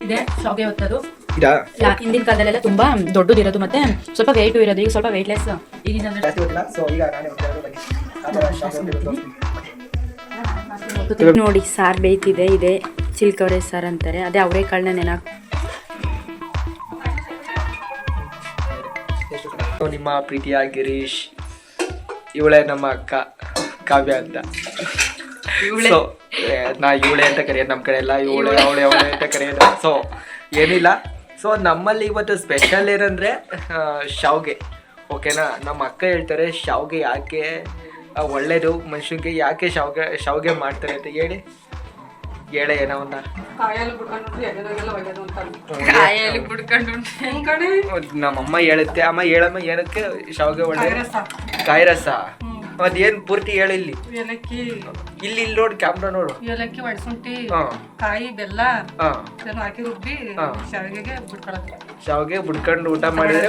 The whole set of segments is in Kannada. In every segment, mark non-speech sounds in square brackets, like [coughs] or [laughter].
ಇದೆ. ಶಾವಿಗೆ ಹೊತ್ತದು ಇದಾ? ಲಾ- ಹಿಂದಿನ ಕಾಲದಲ್ಲೆಲ್ಲ ತುಂಬಾ ದೊಡ್ಡದಿರೋದು ಮತ್ತೆ ಸ್ವಲ್ಪ ವೆಯ್ಟ್ ಇರೋದು ಈಗ ಸ್ವಲ್ಪ ವೆಯ್ಟ್ಲೆಸ್ ಈಗ ನೋಡಿ ಸಾರ್ ಬೇಯ್ತಿದೆ ಇದೆ ಚಿಲ್ಕವ್ರೆ ಸಾರ್ ಅಂತಾರೆ. ಅದೇ ಅವರೇ ಕಾಳನ್ನ ನೆನ. ನಿಮ್ಮ ಪ್ರೀತಿಯ ಗಿರೀಶ್ ಇವಳೆ ನಮ್ಮ ಅಕ್ಕ ಕಾವ್ಯ ಅಂತ. ಸೊ ನಾ ಇವಳೆ ಅಂತ ಕರೆಯೋದು ನಮ್ಮ ಕಡೆ ಎಲ್ಲ ಇವಳೆ ಅವಳೆ ಅವಳೆ ಅಂತ ಕರೆಯೋದು. ಸೊ ಏನಿಲ್ಲ. ಸೊ ನಮ್ಮಲ್ಲಿ ಇವತ್ತು ಸ್ಪೆಷಲ್ ಏನಂದರೆ ಶಾವ್ಗೆ. ಓಕೆನಾ ನಮ್ಮ ಅಕ್ಕ ಹೇಳ್ತಾರೆ ಶಾವ್ಗೆ ಯಾಕೆ ಒಳ್ಳೇದು? ಮನುಷ್ಯನಿಗೆ ಯಾಕೆ ಶಾವ್ಗೆ ಶಾವ್ಗೆ ಮಾಡ್ತಾರೆ ಅಂತ ಹೇಳಿ? ಹೇಳ ಏನೋ ಒಂದ. ನಮ್ಮಮ್ಮ ಹೇಳುತ್ತೆ ಅಮ್ಮ ಹೇಳಮ್ಮ ಏನಕ್ಕೆ ಶಾವ್ಗೆ ಒಳ್ಳೆ ಕಾಯಿ ರಸ. ಅದೇನ್ ಪೂರ್ತಿ ಹೇಳಿ ಇಲ್ಲಿ. ಏಲಕ್ಕಿ. ಇಲ್ಲಿ ಇಲ್ಲಿ ನೋಡಿ ಕ್ಯಾಮ್ರಾ ನೋಡು. ಏಲಕ್ಕಿ ಒಣಸುಂಠಿ ಹಾ. ಕಾಯಿ ಬೆಲ್ಲ ಇದನ್ನು ಹಾಕಿ ರುಬ್ಬಿ. ಶಾವಿಗೆಗೆ ಬಿಟ್ಕೊಳ್ಳೋದು ಶಾವಿಗೆ ಬಿಡ್ಕೊಂಡು ಊಟ ಮಾಡಿದ್ರೆ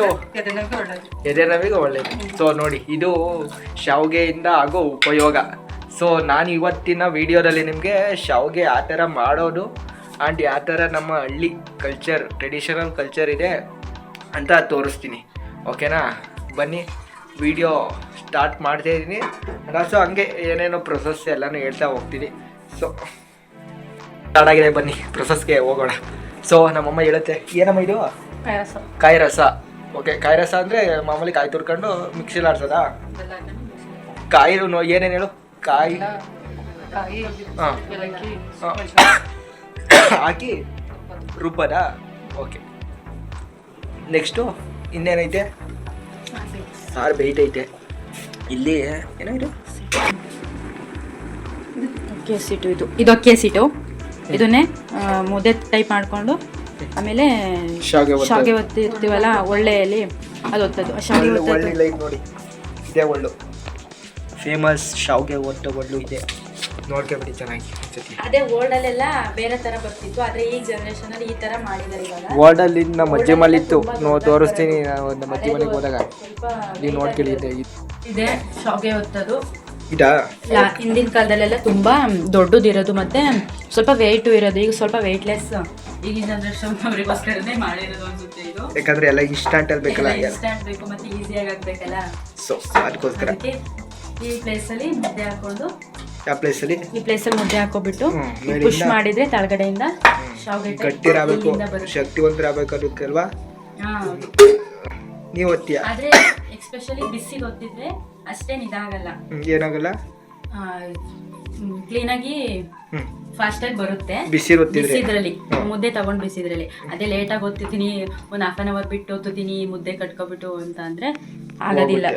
ಎದೆ ನಮಗೆ ಒಳ್ಳೇದು. ಸೊ ನೋಡಿ ಇದು ಶಾವಿಗೆಯಿಂದ ಆಗೋ ಉಪಯೋಗ. ಸೊ ನಾನು ಇವತ್ತಿನ ವಿಡಿಯೋದಲ್ಲಿ ನಿಮಗೆ ಶಾವಿಗೆ ಆ ಥರ ಮಾಡೋದು ಆ್ಯಂಡ್ ಯಾವ ಥರ ನಮ್ಮ ಹಳ್ಳಿ ಕಲ್ಚರ್ ಟ್ರೆಡಿಷನಲ್ ಕಲ್ಚರ್ ಇದೆ ಅಂತ ತೋರಿಸ್ತೀನಿ. ಓಕೆನಾ ಬನ್ನಿ. ವಿಡಿಯೋ ಸ್ಟಾರ್ಟ್ ಮಾಡ್ತಾ ಇದ್ದೀನಿ. ಸೊ ಹಂಗೆ ಏನೇನೋ ಪ್ರೊಸೆಸ್ ಎಲ್ಲನೂ ಹೇಳ್ತಾ ಹೋಗ್ತೀನಿ. ಸೊ ಸ್ಟಾರ್ಟ್ ಆಗಿದೆ ಬನ್ನಿ ಪ್ರೊಸೆಸ್ಗೆ ಹೋಗೋಣ. ಸೊ ನಮ್ಮಮ್ಮ ಹೇಳುತ್ತೆ ಏನಮ್ಮ ಇದು? ಕಾಯಿ ರಸ ಓಕೆ ಕಾಯಿ ರಸ ಅಂದರೆ ಮಾಮೂಲಿ ಕಾಯಿ ತುರ್ಕೊಂಡು ಮಿಕ್ಸಿಲಿ ಆಡ್ಸೋದಾ? ಕಾಯಿ ಏನೇನು ಹೇಳು? ಕಾಯಿ. ಹಾಂ. [coughs] ಹಾಕಿ ರುಬ್ಬದ? Okay next ಇನ್ನೇನೈತೆ? ಸಾರು ಬೇಯ್ತೈತೆ ಇಲ್ಲಿ ಏನೋ ಇದು? ಅಕ್ಕಿ ಹಸಿಟ್ಟು ಇದು. ಇದು ಅಕ್ಕಿ ಹಸಿಟ್ಟು ಇದನ್ನೇ ಮುದ್ದೆ ಟೈಪ್ ಮಾಡಿಕೊಂಡು ಆಮೇಲೆ ಶಾವಿಗೆ ಒತ್ತಿ ಶಾವ್ಗೆ ಒತ್ತಿರ್ತೀವಲ್ಲ ಒಳ್ಳೆಯಲ್ಲಿ ಅದು ಒತ್ತದು. ಶಾವಿಗೆ ಒಳ್ಳೆ ನೋಡಿ. ಇದೇ ಒಳ್ಳು. ಫೇಮಸ್ ಶಾವಿಗೆ ಒಟ್ಟು ಒಳ್ಳು ಇದೆ. ನೋಡ್ಕೊಬಿಡಿ ಚೆನ್ನಾಗಿ ಅದೇ ವರ್ಲ್ಡ್ ಅಲ್ಲೆಲ್ಲ ಬೇರೆ ತರ ಬರ್ತಿತ್ತು ಆದ್ರೆ ಈ ಜನರೇಷನ್ ಅಲ್ಲಿ ಈ ತರ ಮಾಡಿದ್ದಾರೆ ಇವಾಗ. ವಾರ್ಡಲ್ಲಿ ನಮ್ಮ ಅಜ್ಜಿ ಮಲಿತ್ತು ನೋ ತೋರಿಸ್ತೀನಿ. ನಮ್ಮ ಅಜ್ಜಿ ಮನೆಗೆ ಹೋದಾಗ. ಸ್ವಲ್ಪ ನೀವು ನೋಡ್ಕೊಳ್ಳಿ ಇದೆ. ಇದೆ ಶಾವ್ಗೆ ಹೊತ್ತದು ಇದಾ ಲಾ- ಹಿಂದಿನ ಕಾಲದಲ್ಲೆಲ್ಲ ತುಂಬಾ ದೊಡ್ಡದಿರೋದು ಮತ್ತೆ ಸ್ವಲ್ಪ ವೆಯ್ಟ್ ಇರೋದು. ಈಗ ಸ್ವಲ್ಪ ವೆಯ್ಟ್ಲೆಸ್ ಈಗಿನ ಜನರೇಷನ್ ಅವರಿಗೋಸ್ಕರನೇ ಮಾಡಿರೋದು ಅನ್ಸುತ್ತೆ ಇದು. ಯಾಕಂದ್ರೆ ಎಲ್ಲ ಇನ್ಸ್ಟಂಟ್ ಅಲ್ಲಿ ಬೇಕಲ್ಲ ಇನ್ಸ್ಟಂಟ್ ಬೇಕು ಮತ್ತೆ ಈಸಿಯಾಗಿ ಆಗ್ಬೇಕಲ್ಲ ಸೊ ಅದಕ್ಕೋಸ್ಕರ. ಈ ಪ್ಲೇಸಲ್ಲಿ ಮುದ್ದೆ ಹಾಕೊಂಡು ಯಾವ ಪ್ಲೇಸಲ್ಲಿ ಈ ಪ್ಲೇಸ್ ಅಲ್ಲಿ ಮುದ್ದೆ ಹಾಕೋಬಿಟ್ಟು ಪುಷ್ ಮಾಡಿದ್ರೆ ತಳಗಡೆಯಿಂದ ಶಾವ್ಗೆ ಶಕ್ತಿವಂತರಾಗಬೇಕು ಹಾ, ಹೌದು. ನೀವು ಒತ್ತೀಯ? ಆದ್ರೆ ಎಕ್ಸ್ಪೆಷಲಿ ಬಿಸಿ ಗೊತ್ತಿದ್ರೆ ಅಷ್ಟೇ ಇದಾಗಲ್ಲ ಏನಾಗಲ್ಲ? ಕ್ಲೀನಾಗಿ ಫಾಸ್ಟ್ ಆಗಿ ಬರುತ್ತೆ. ಬಿಸಿ ಒತ್ತಿದ್ರೆ? ಬಿಸಿದ್ರಲ್ಲಿ ಮುದ್ದೆ ತಗೊಂಡ್ ಬಿಸಿದ್ರಲ್ಲಿ. ಅದೇ ಲೇಟ್ ಆಗಿ ಓದ್ತಿದ್ದೀನಿ ಒಂದ್ ಹಾಫ್ ಅನ್ ಅವರ್ ಬಿಟ್ಟು ಓದ್ತಿದ್ದೀನಿ ಮುದ್ದೆ ಕಟ್ಕೊಬಿಟ್ಟು ಅಂತ ಅಂದ್ರೆ ಆಗೋದಿಲ್ಲ.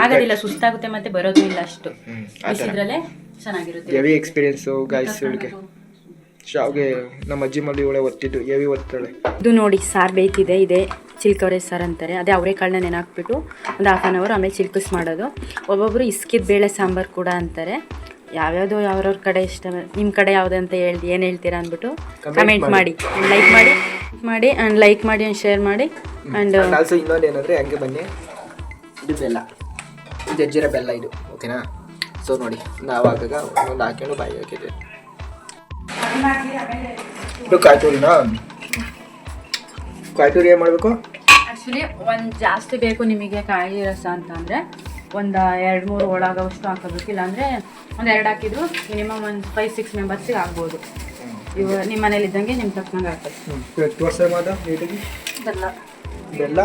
ಆಗೋದಿಲ್ಲ ಸುಸ್ತಾಗುತ್ತೆ ಮತ್ತೆ ಬರೋದು ಇಲ್ಲ ಅಷ್ಟು. ಆ ಬಿಸಿದ್ರಲ್ಲೇ ಚೆನ್ನಾಗಿರುತ್ತೆ. ಹೆವಿ ಎಕ್ಸ್ಪೀರಿಯನ್ಸು ಗಾಯ್ಸ್ ಇವಳಿಗೆ. ಶಾವ್ಗೆ ನಮ್ಮ ಅಜ್ಜಿ ಮಲ್ಲಿ ಇವಳೆ ಒತ್ತಿದ್ದು ಹೆವಿ ಒತ್ತಾಳೆ ಇದು ನೋಡಿ ಸಾರ್ ಬೇಯ್ತಿದೆ ಇದೆ ಚಿಲ್ಕವರೆ ಸಾರ್ ಅಂತಾರೆ. ಅದೇ ಅವರೇ ಕಾಳನ್ನ ನೆನಾಕ್ಬಿಟ್ಟು ಒಂದು ಹಾಫ್ ಆನ್ ಅವರ್ ಆಮೇಲೆ ಚಿಲ್ಕಸ್ ಮಾಡೋದು. ಒಬ್ಬೊಬ್ರು ಇಸ್ಕಿದ ಬೇಳೆ ಸಾಂಬಾರು ಕೂಡ ಅಂತಾರೆ. ಯಾವ್ಯಾವುದೋ ಯಾವ್ರವ್ರ ಕಡೆ ಇಷ್ಟ ನಿಮ್ಮ ಕಡೆ ಯಾವ್ದು ಅಂತ ಹೇಳಿ ಏನು ಹೇಳ್ತೀರಾ ಅಂದ್ಬಿಟ್ಟು ಕಮೆಂಟ್ ಮಾಡಿ. ಲೈಕ್ ಮಾಡಿ ಮಾಡಿ ಆ್ಯಂಡ್ ಲೈಕ್ ಮಾಡಿ ಆ್ಯಂಡ್ ಶೇರ್ ಮಾಡಿ. ಆ್ಯಂಡ್ ಆಲ್ಸೋ ಇನ್ನೊಂದು ಏನಂದ್ರೆ ಹಂಗೆ ಬನ್ನಿ. ಇದು ಬೆಲ್ಲ. ಇದು ಜಜ್ಜಿರೋ ಬೆಲ್ಲ ಇದು ಓಕೆನಾ ಸೊ ನೋಡಿ ನಾವು ಆಗಾಗ ಒಂದೊಂದು ಹಾಕೊಂಡು ಬಾಯಿ ಹಾಕಿದ್ವಿ. ಇದು ಕಾಯ್ತೂರಿನಾ? ಕಾಯ್ತೂರಿ ಏನು ಮಾಡಬೇಕು? ಆ್ಯಕ್ಚುಲಿ ಒಂದು ಜಾಸ್ತಿ ಬೇಕು ನಿಮಗೆ ಕಾಯಿ ರಸ ಅಂತ ಅಂದರೆ ಒಂದು ಎರಡು ಮೂರು ಒಳಾಗೋವಷ್ಟು ಹಾಕೋಬೇಕು. ಇಲ್ಲಾಂದರೆ ಒಂದು ಎರಡು ಹಾಕಿದ್ರು ಮಿನಿಮಮ್ ಒಂದು ಫೈವ್ ಸಿಕ್ಸ್ ಮೆಂಬರ್ಸಿಗೆ ಆಗ್ಬೋದು. ಇವು ನಿಮ್ಮ ಮನೇಲಿ ಇದ್ದಂಗೆ ನಿಮ್ಮ ತಕ್ಕನಂಗೆ ಹಾಕೋದು ಹ್ಞೂ ಮಾದ ನೀಟಾಗಿ? ಬೆಲ್ಲ. ಬೆಲ್ಲ?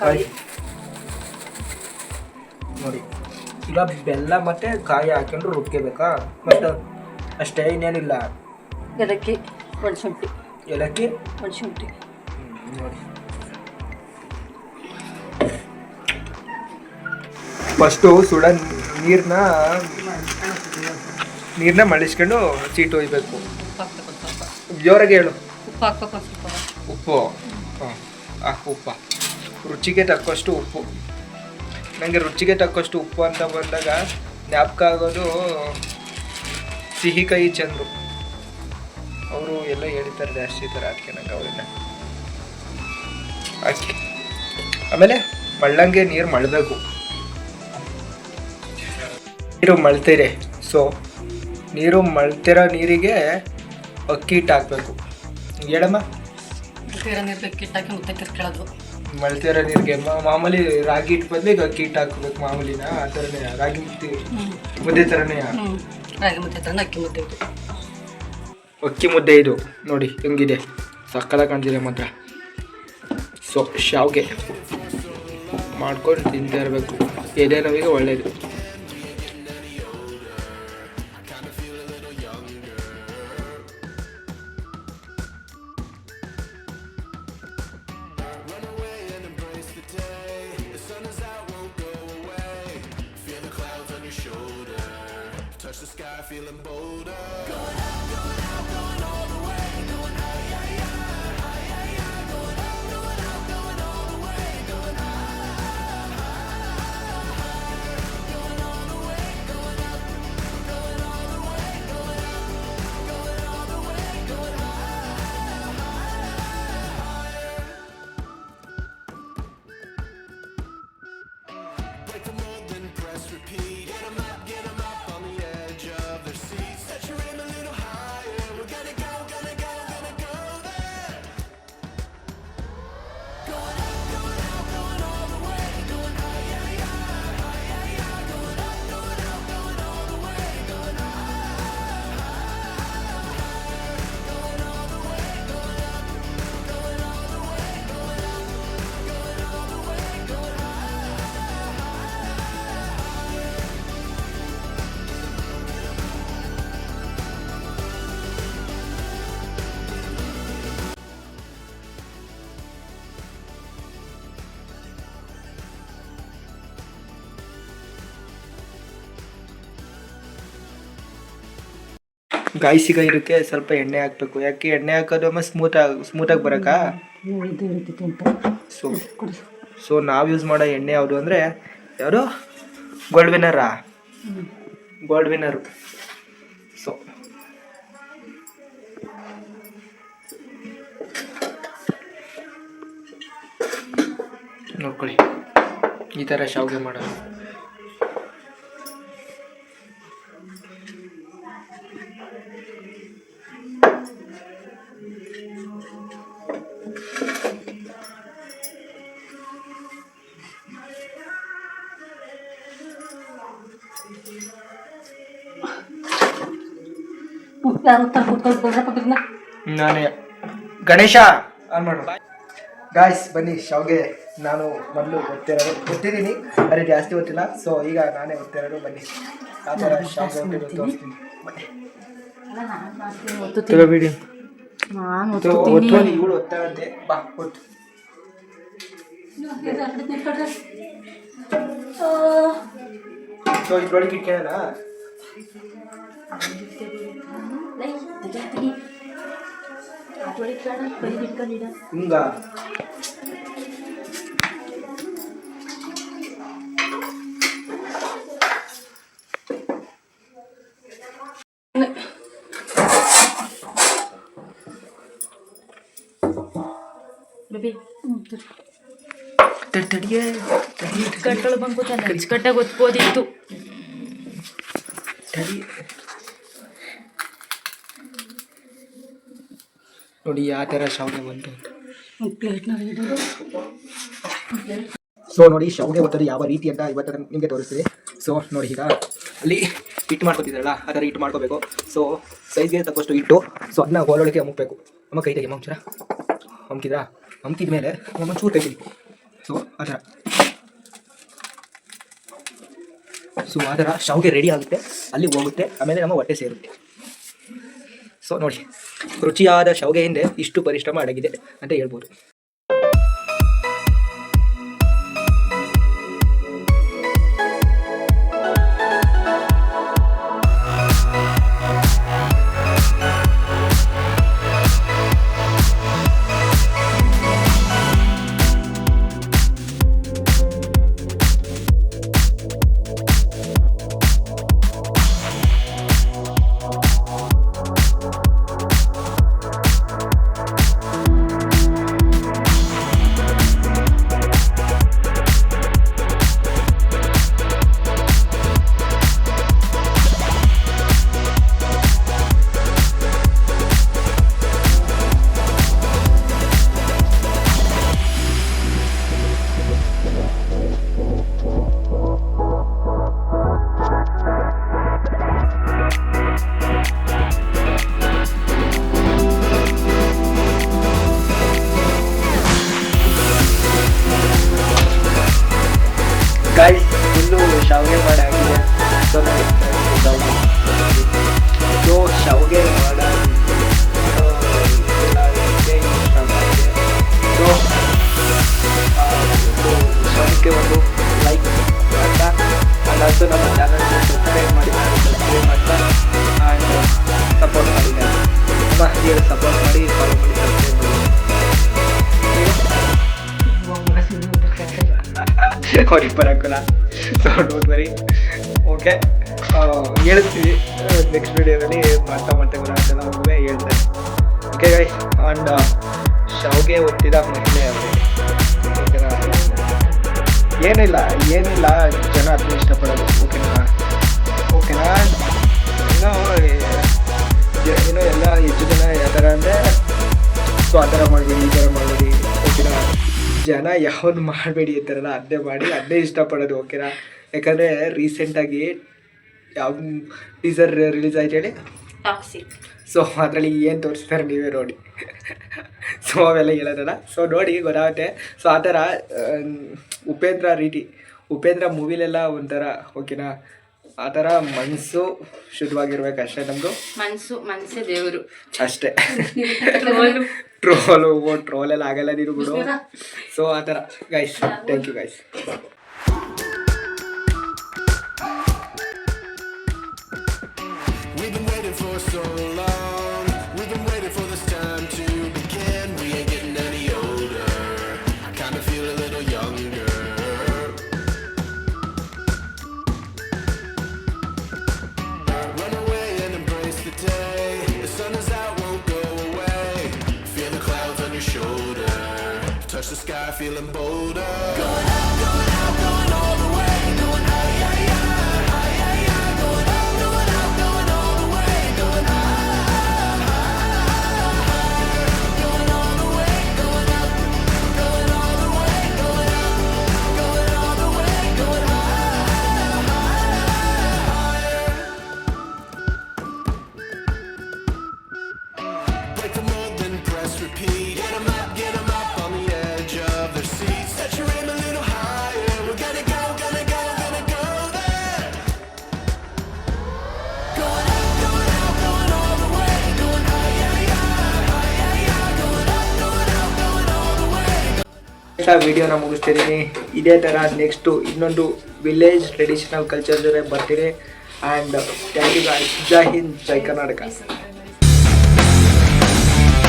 ಕಾಯಿ. ನೋಡಿ. ಈಗ ಬೆಲ್ಲ ಮತ್ತೆ ಕಾಯಿ ಹಾಕೊಂಡು ರುಬ್ಕೋಬೇಕಾ? ಮತ್ತು ಅಷ್ಟೇ ಇನ್ನೇನಿಲ್ಲ. ಏಲಕ್ಕಿ ಒಣಶುಂಠಿ ಏಲಕ್ಕಿ? ಹ್ಮ್, ನೋಡಿ. ಫಸ್ಟು ಸುಡ ನೀರನ್ನ ನೀರನ್ನ ಮಳಿಸ್ಕೊಂಡು ಸೀಟ್ ಒಯ್ಬೇಕು. ಒಂದು ಜೋರಾಗಿ ಹೇಳು. ಒಂದು ಉಪ್ಪು. ಹಾಂ ಹಾಕು ಉಪ್ಪ. ರುಚಿಗೆ ತಕ್ಕಷ್ಟು ಉಪ್ಪು. ನನಗೆ ರುಚಿಗೆ ತಕ್ಕಷ್ಟು ಉಪ್ಪು ಅಂತ ಬಂದಾಗ ಜ್ಞಾಪಕ ಆಗೋದು ಸಿಹಿ ಕೈ ಚಂದ್ರು. ಅವರು ಎಲ್ಲ ಹೇಳ್ತಾರೆ ಜಾಸ್ತಿ ಥರ, ಅದಕ್ಕೆ ನಂಗೆ ಅವರಿಂದ. ಆಮೇಲೆ ಮಳ್ಳಂಗೆ ನೀರು ಮಳಬೇಕು ನೀರು ಮಳ್ತೀರಿ. ಸೊ ನೀರು ಮಳ್ತಿರೋ ನೀರಿಗೆ ಅಕ್ಕಿ ಹಿಟ್ಟು ಹಾಕಬೇಕು. ಹೇಳಮ್ಮ. ತೀರ ನೀರು ಹಾಕಿ ಮುದ್ದೆ ತಿರ್ಕೊಳ್ಳೋದು ಮಳ್ತಿರೋ ನೀರಿಗೆ ಮಾಮೂಲಿ ರಾಗಿ ಹಿಟ್ಟು ಬದಲಿಗೆ ಅಕ್ಕಿ ಹಿಟ್ಟು ಹಾಕ್ಬೇಕು ಮಾಮೂಲಿನ ಆ ಥರನೇ ರಾಗಿ ಮುದ್ದೆ ಮುದ್ದೆ ಥರನೇ ರಾಗಿ ಮುದ್ದೆ ತರ ಅಕ್ಕಿ ಮುದ್ದೆ ಇದು. ಅಕ್ಕಿ ಮುದ್ದೆ ಇದು ನೋಡಿ ಹೆಂಗಿದೆ. ಸಕ್ಕದ ಕಾಣ್ತಿದೆ ಮಾತ್ರ. ಸೊ ಶಾವ್ಗೆ ಮಾಡ್ಕೊಂಡು ತಿಂತಾ ಇರಬೇಕು. ಎದೆ ನೋವಿಗೆ ಒಳ್ಳೇದು. ಗಾಯ್ಸಿಗ ಇದಕ್ಕೆ ಸ್ವಲ್ಪ ಎಣ್ಣೆ ಹಾಕ್ಬೇಕು. ಯಾಕೆ ಎಣ್ಣೆ ಹಾಕೋದು ಆಮೇಲೆ ಸ್ಮೂತ್ ಆಗಿ ಸ್ಮೂತಾಗಿ ಬರೋಕ್ಕಾ? ಸೊ ಸೊ ನಾವು ಯೂಸ್ ಮಾಡೋ ಎಣ್ಣೆ ಯಾವುದು ಅಂದರೆ ಯಾರು ಗೋಲ್ಡ್ ವಿನ್ನರಾ ಗೋಲ್ಡ್ ವಿನ್ನರು ಸೊ ನೋಡ್ಕೊಳ್ಳಿ. ಈ ಥರ ಶಾವಿಗೆ ಮಾಡೋದು. ಯಾರು ನಾನೇ. ಗಣೇಶ! ಆನ್ ಮಾಡು. ಗಾಯ್ಸ್ ಬನ್ನಿ ಶಾವ್ಗೆ. ನಾನು ಮೊದಲು ಗೊತ್ತಿರೋದು ಗೊತ್ತಿದ್ದೀನಿ ಅರೆ ಜಾಸ್ತಿ ಗೊತ್ತಿಲ್ಲ. ಸೊ ಈಗ ನಾನೇ ಗೊತ್ತಿರೋದು ಬನ್ನಿ. ಆ ಥರ ಶಾವ್ಗೆ ತೋರಿಸ್ತೀನಿ. ಬನ್ನಿ. ತಗೋ ಬಿಡಿ. ನಾನು ಒತ್ತು ಇವಳು ಒತ್ತಾಳಂತೆ. ಬಾ ಒತ್ತು. ಸೊ ಇದ್ರೊಳಗೆ ಇಟ್ಕೊಳ್ಳೋಣ? ಹಿಂಗ ಬೇಬಿ ತಡಿ ತಡಿಯೇ ತಡಿ ಕಟ್ಗಳು ಬಂದ್ಬಿಟ್ಟ ಅಚ್ಚುಕಟ್ಟಾಗಿ ಒತ್ಬೋದಿತ್ತು ತಡಿ ನೋಡಿ ಯಾವ ಥರ ಶಾವಿಗೆ ಬಂತು ಸೊ ನೋಡಿ ಶಾವಿಗೆ ಬರ್ತದೆ ಯಾವ ರೀತಿ ಅಂತ ಇವತ್ತು ನಿಮಗೆ ತೋರಿಸ್ತೀನಿ. ಸೊ ನೋಡಿ ಈಗ ಅಲ್ಲಿ ಹಿಟ್ಟು ಮಾಡ್ಕೋತಿದ್ರಲ್ಲ ಆ ಥರ ಹಿಟ್ಟು ಮಾಡ್ಕೋಬೇಕು. ಸೊ ಸೈಜ್ಗೆ ತಕ್ಕಷ್ಟು ಹಿಟ್ಟು. ಸೊ ಅದನ್ನ ಒಳೊಳಗೆ ಅಮುಕ್ಬೇಕು. ಅಮ್ಮ ಕೈ ತೆಗಿ ಮುಂಚರ ಅಮ್ಕಿದ್ರಾ? ಅಮ್ಕಿದ ಮೇಲೆ ನಮ್ಮ ಚೂರು ತೆಗಿಲಿ ಸೊ ಆ ಥರ. ಸೊ ಆ ಥರ ಶಾವಿಗೆ ರೆಡಿ ಆಗುತ್ತೆ. ಅಲ್ಲಿ ಹೋಗುತ್ತೆ. ಆಮೇಲೆ ನಮ್ಮ ಹೊಟ್ಟೆ ಸೇರುತ್ತೆ. ಸೊ ನೋಡಿ. ರುಚಿಯಾದ ಶಾವಿಗೆಯಿಂದ ಇಷ್ಟು ಪರಿಶ್ರಮ ಅಡಗಿದೆ ಅಂತ ಹೇಳ್ಬೋದು. guys dulu shower pada akhirnya so udah so shower pada so so so ke waktu like kata ada so nama channel subscribe mari subscribe mata and support mari guys mah dia support mari kalau mau subscribe ಅವ್ರಿಗೆ ಬರೋಕ್ಕಲ್ಲ ಸೊ ಡೋಂಟ್ ವರಿ ಓಕೆ ಹೇಳ್ತೀವಿ. ನೆಕ್ಸ್ಟ್ ವೀಡಿಯೋದಲ್ಲಿ ಮಾಡ್ತಾ ಮಾಡ್ತಾ ಒಮ್ಮೆ ಹೇಳ್ತಾರೆ ಓಕೆ ಗೈ ಆ್ಯಂಡ್ ಶಾವ್ಗೆ ಒತ್ತಿದ ಮಹಿಳೆ ಅವರು. ಏನಿಲ್ಲ ಏನಿಲ್ಲ. ಜನ ಅದನ್ನ ಇಷ್ಟಪಡೋದು. ಓಕೆನಾ ಓಕೆನಾ ಇನ್ನೂ ಇನ್ನೂ ಎಲ್ಲ ಹೆಚ್ಚು ಜನ ಯಾವ ಥರ ಅಂದರೆ ಸೊ ಆ ಥರ ಮಾಡಿದ್ವಿ ಈ ಥರ ಓಕೆನಾ ಜನ ಯಾವ್ದು ಮಾಡಬೇಡಿ ಅಂತಾರಲ್ಲ ಅದನ್ನೇ ಮಾಡಿ ಅದನ್ನೇ ಇಷ್ಟಪಡೋದು ಓಕೆನಾ ಯಾಕಂದರೆ ರೀಸೆಂಟಾಗಿ ಯಾವ ಟೀಸರ್ ರಿಲೀಸ್ ಆಯ್ತು ಹೇಳಿ? ಟಾಕ್ಸಿಕ್ ಸೊ ಅದರಲ್ಲಿ ಏನು ತೋರಿಸ್ತಾರೆ ನೀವೇ ನೋಡಿ. ಸೊ ಅವೆಲ್ಲ ಹೇಳೋದಲ್ಲ. ಸೊ ನೋಡಿ ಗೊತ್ತಾಗುತ್ತೆ. ಸೊ ಆ ಥರ ಉಪೇಂದ್ರ ರೀತಿ ಉಪೇಂದ್ರ ಮೂವಿಲೆಲ್ಲ ಒಂಥರ ಓಕೆನಾ ಆ ಥರ ಮನಸ್ಸು ಶುದ್ಧವಾಗಿರ್ಬೇಕು ಅಷ್ಟೇ ನಮ್ಮದು ಮನ್ಸು ಮನ್ಸೇ ದೇವರು. ಅಷ್ಟೇ. ಟ್ರೋಲು. ಓ ಟ್ರೋಲೆಲ್ಲ ಆಗಲ್ಲ ನೀರು ಬಿಡು. ಸೊ ಆ ಥರ. ಗೈಸ್ ಥ್ಯಾಂಕ್ ಯು ಗೈಸ್ ವಿಡಿಯೋನ ಮುಗಿಸ್ತಿದ್ದೀನಿ. ಇದೇ ಥರ ನೆಕ್ಸ್ಟು ಇನ್ನೊಂದು ವಿಲೇಜ್ ಟ್ರೆಡಿಷನಲ್ ಕಲ್ಚರ್ ಜೊತೆ ಬರ್ತೀನಿ. And thank you Jai Hind Jai Karnataka